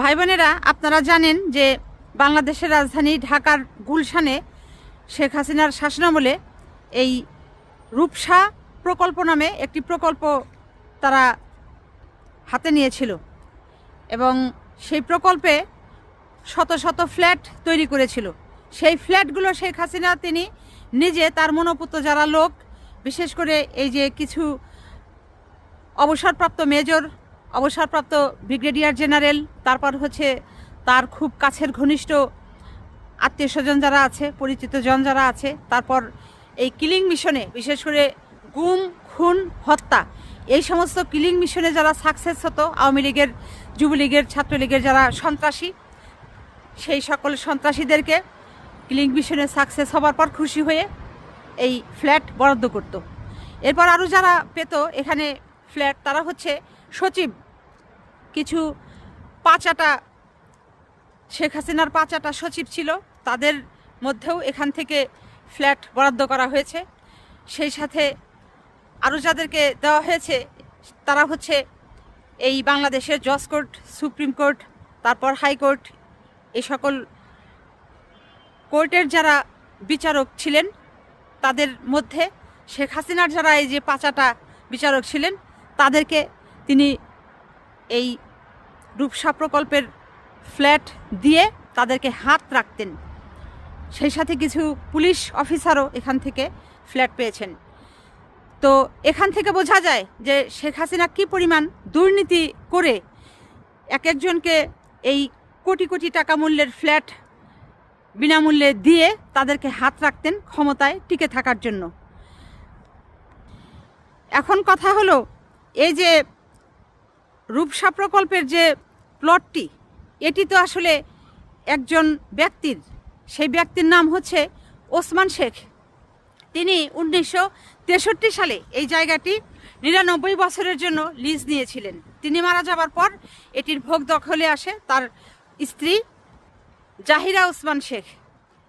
ভাই বোনেরা আপনারা জানেন যে বাংলাদেশের রাজধানী ঢাকার গুলশানে শেখ হাসিনার শাসনামলে এই রূপসা প্রকল্প নামে একটি প্রকল্প তারা হাতে নিয়েছিল এবং সেই প্রকল্পে শত শত ফ্ল্যাট তৈরি করেছিল। সেই ফ্ল্যাটগুলো শেখ হাসিনা তিনি নিজে তার মনোপুত যারা লোক, বিশেষ করে এই যে কিছু অবসরপ্রাপ্ত মেজর অবসরপ্রাপ্ত ব্রিগেডিয়ার জেনারেল, তারপর হচ্ছে তার খুব কাছের ঘনিষ্ঠ আত্মীয় স্বজন যারা আছে, পরিচিত জন যারা আছে, তারপর এই কিলিং মিশনে, বিশেষ করে গুম, খুন, হত্যা, এই সমস্ত কিলিং মিশনে যারা সাকসেস হতো, আওয়ামী লীগের, যুবলীগের, ছাত্রলীগের যারা সন্ত্রাসী, সেই সকল সন্ত্রাসীদেরকে কিলিং মিশনে সাকসেস হবার পর খুশি হয়ে এই ফ্ল্যাট বরাদ্দ করত। এরপর আরও যারা পেত, এখানে ফ্ল্যাট, তারা হচ্ছে সচিব, কিছু পাঁচাটা, শেখ হাসিনার পাঁচাটা সচিব ছিল, তাদের মধ্যেও এখান থেকে ফ্ল্যাট বরাদ্দ করা হয়েছে। সেই সাথে আরও যাদেরকে দেওয়া হয়েছে, তারা হচ্ছে এই বাংলাদেশের জজ কোর্ট, সুপ্রিম কোর্ট, তারপর হাইকোর্ট এই সকল কোর্টের যারা বিচারক ছিলেন, তাদের মধ্যে শেখ হাসিনার যারা এই যে পাঁচাটা বিচারক ছিলেন, তাদেরকে তিনি এই রূপসা প্রকল্পের ফ্ল্যাট দিয়ে তাদেরকে হাত রাখতেন। সেই সাথে কিছু পুলিশ অফিসারও এখান থেকে ফ্ল্যাট পেয়েছেন। তো এখান থেকে বোঝা যায় যে শেখ হাসিনা কী পরিমাণ দুর্নীতি করে এক একজনকে এই কোটি কোটি টাকা মূল্যের ফ্ল্যাট বিনামূল্যে দিয়ে তাদেরকে হাত রাখতেন ক্ষমতায় টিকে থাকার জন্য। এখন কথা হলো, এই যে রূপসা প্রকল্পের যে প্লটটি এটি তো আসলে একজন ব্যক্তির, সেই ব্যক্তির নাম হচ্ছে ওসমান শেখ। তিনি উনিশশো তেষট্টি সালে এই জায়গাটি নিরানব্বই বছরের জন্য লিজ নিয়েছিলেন। তিনি মারা যাবার পর এটির ভোগ দখলে আসে তার স্ত্রী জাহিরা ওসমান শেখ।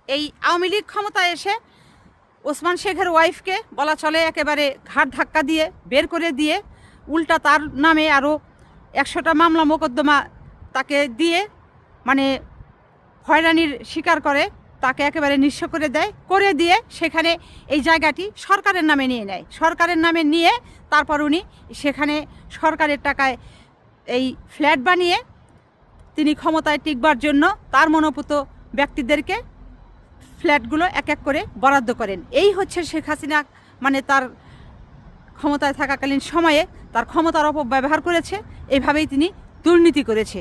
এই আওয়ামী লীগ ক্ষমতায় এসে ওসমান শেখের ওয়াইফকে বলা চলে একেবারে ঘাট ধাক্কা দিয়ে, বের করে দিয়ে, উল্টা তার নামে আরও একশোটা মামলা মোকদ্দমা তাকে দিয়ে মানে হয়রানির শিকার করে, তাকে একেবারে নিঃস্ব করে দেয়, করে দিয়ে সেখানে এই জায়গাটি সরকারের নামে নিয়ে নেয়। সরকারের নামে নিয়ে তারপর উনি সেখানে সরকারের টাকায় এই ফ্ল্যাট বানিয়ে তিনি ক্ষমতায় টিকবার জন্য তার মনোপুত ব্যক্তিদেরকে ফ্ল্যাটগুলো এক এক করে বরাদ্দ করেন। এই হচ্ছে শেখ হাসিনা মানে তার ক্ষমতায় থাকাকালীন সময়ে তার ক্ষমতার অপব্যবহার করেছে। এভাবেই তিনি দুর্নীতি করেছে।